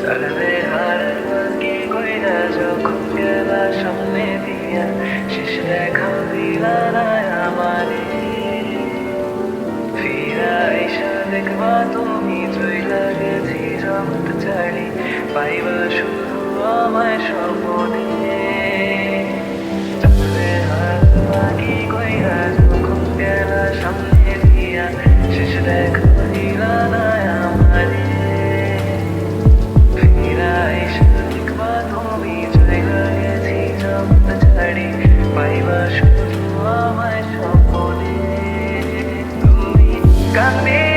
চলবে আর বাকি কইরা যখন গেলা সামনে দিয়া শেষ দেখা দিলা না আমারে ফিরা এসা দেখবা তুমি চইলা গেছি জগৎ ছাড়ি পাইবা শুধু আমায় স্বপনে পাইবা শুধু